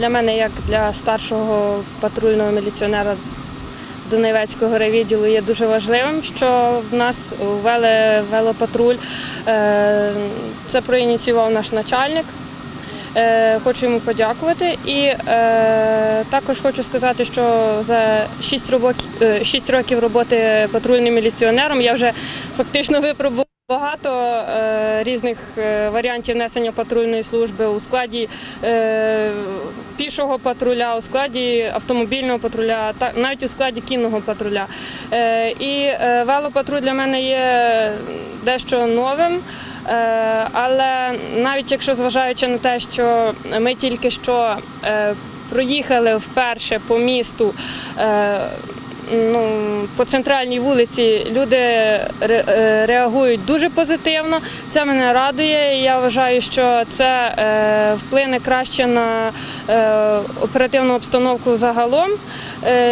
для мене, як для старшого патрульного міліціонера Донецького райвідділу, є дуже важливим, що в нас ввели велопатруль. Е, Це проініціював наш начальник. Е, Хочу йому подякувати. І е, також хочу сказати, що за 6 років, 6 років роботи патрульним міліціонером я вже фактично випробувала багато е, різних е, варіантів несення патрульної служби у складі е, пішого патруля, у складі автомобільного патруля, та навіть у складі кінного патруля. І велопатруль для мене є дещо новим. Але навіть якщо зважаючи на те, що ми тільки що проїхали вперше по місту. Ну, по центральній вулиці люди е, реагують дуже позитивно. Це мене радує. і Я вважаю, що це е, вплине краще на е, оперативну обстановку загалом.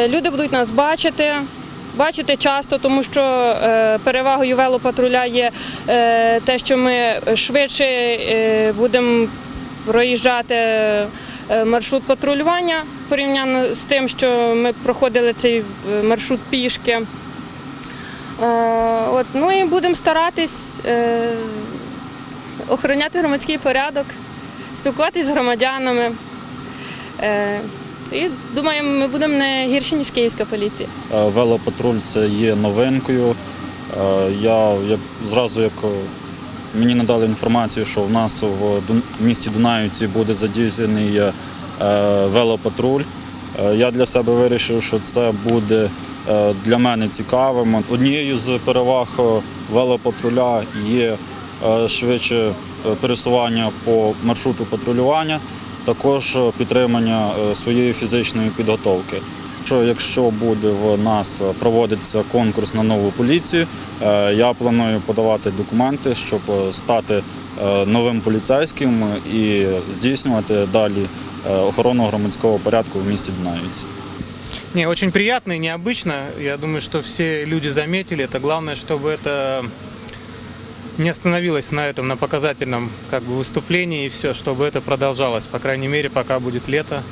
Люди будуть нас бачити. Бачити часто, тому що перевагою велопатруля є те, що ми швидше будемо проїжджати маршрут патрулювання порівняно з тим, що ми проходили цей е, маршрут пішки. Е, От, ну і будемо старатись е, охороняти громадський порядок, спілкуватись з громадянами. Е, І думаю, ми будемо не гірші, ніж київська поліція. Е, Велопатруль це є новинкою. Е, Я як зразу як е, мені надали інформацію, що в нас в місті Дунаївці буде задіяний е, велопатруль. Е, Я для себе вирішив, що це буде е, для мене цікавим. Однією з переваг велопатруля є швидше пересування по маршруту патрулювання, також підтримання своєї фізичної підготовки. Що якщо буде в нас проводитися конкурс на нову поліцію, е, я планую подавати документи, щоб е, стати е, новим поліцейським і здійснювати далі е, охорону громадського порядку в місті Дунаївці. Не, очень приятно и необычно. Я думаю, что все люди заметили. Это главное, чтобы это не остановилось на этом, на показательном как бы, выступлении и все, чтобы это продолжалось, по крайней мере, пока будет лето.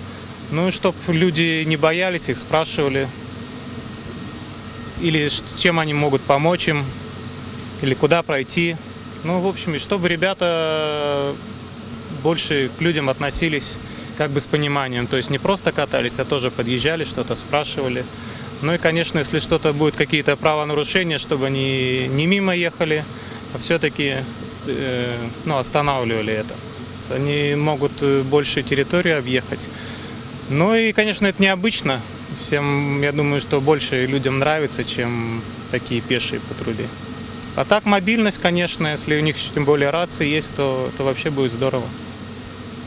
Ну и чтобы люди не боялись, их спрашивали. Или чем они могут помочь им, или куда пройти. Ну, в общем, и чтобы ребята больше к людям относились как бы с пониманием. То есть не просто катались, а тоже подъезжали, что-то спрашивали. Ну и, конечно, если что-то будет, какие-то правонарушения, чтобы они не мимо ехали, а все-таки э, ну, останавливали это. Они могут э, больше территорию объехать. Ну и, конечно, это необычно. Всем, я думаю, что больше людям нравится, чем такие пешие патрули. А так мобильность, конечно, если у них тем более рации есть, то это вообще будет здорово.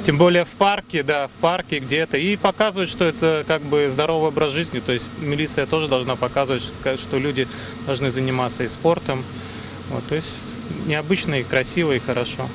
Тем более в парке, да, в парке где-то. И показывать, что это как бы здоровый образ жизни. То есть милиция тоже должна показывать, ка- что люди должны заниматься и спортом. Вот, то есть необычно, и красиво, и хорошо.